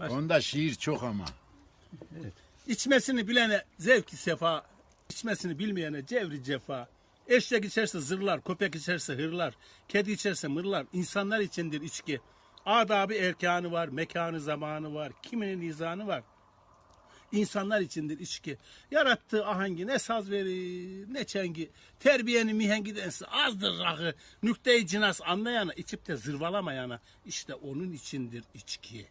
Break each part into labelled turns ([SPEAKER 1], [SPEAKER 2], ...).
[SPEAKER 1] Onda şiir çok ama.
[SPEAKER 2] İçmesini bilene zevki sefa, içmesini bilmeyene cevri cefa. Eşek içerse zırlar, köpek içerse hırlar, kedi içerse mırlar. İnsanlar içindir içki. Adabı erkanı var, mekanı zamanı var, kiminin izanı var. İnsanlar içindir içki. Yarattığı ahengi ne saz verir ne çengi. Terbiyenin mihengi densi azdır rakı. Nükte-i cinas anlayana içip de zırvalamayana. işte onun içindir içki.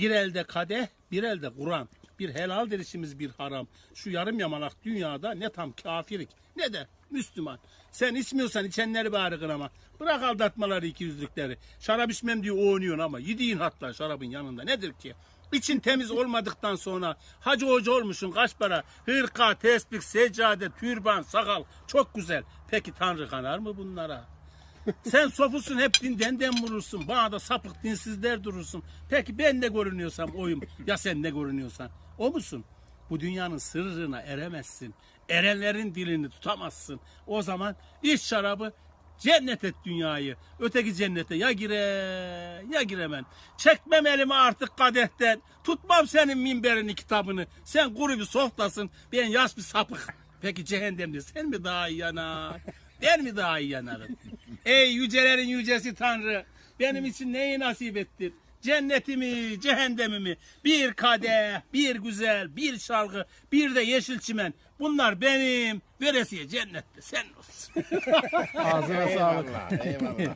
[SPEAKER 2] Bir elde kadeh, bir elde Kur'an. Bir helaldir işimiz bir haram. Şu yarım yamalak dünyada ne tam kafirik ne de Müslüman. Sen içmiyorsan içenleri bari kınama. Bırak aldatmaları iki yüzlükleri. Şarap içmem diye oynuyorsun ama yediğin hatta şarabın yanında nedir ki? İçin temiz olmadıktan sonra hacı hoca olmuşsun kaç para? Hırka, tespih, seccade, türban, sakal çok güzel. Peki Tanrı kanar mı bunlara? Sen sofusun hep dinden vurursun. Bana da sapık dinsizler durursun. Peki ben ne görünüyorsam oyum. Ya sen ne görünüyorsan? O musun? Bu dünyanın sırrına eremezsin. Erenlerin dilini tutamazsın. O zaman iç şarabı cennet et dünyayı. Öteki cennete ya gire ya giremem. Çekmem elimi artık kadehten. Tutmam senin minberini kitabını. Sen kuru bir softasın. Ben yaş bir sapık. Peki cehennemde sen mi daha iyi yanar? Ben mi daha iyi yanarım? Ey yücelerin yücesi Tanrı. Benim için neyi nasip ettin? Cennetimi, cehennemimi, bir kadeh, bir güzel, bir şalgı, bir de yeşil çimen. Bunlar benim, veresiye cennette sen olsun.
[SPEAKER 3] Ağzına sağlık.
[SPEAKER 1] Eyvallah, eyvallah.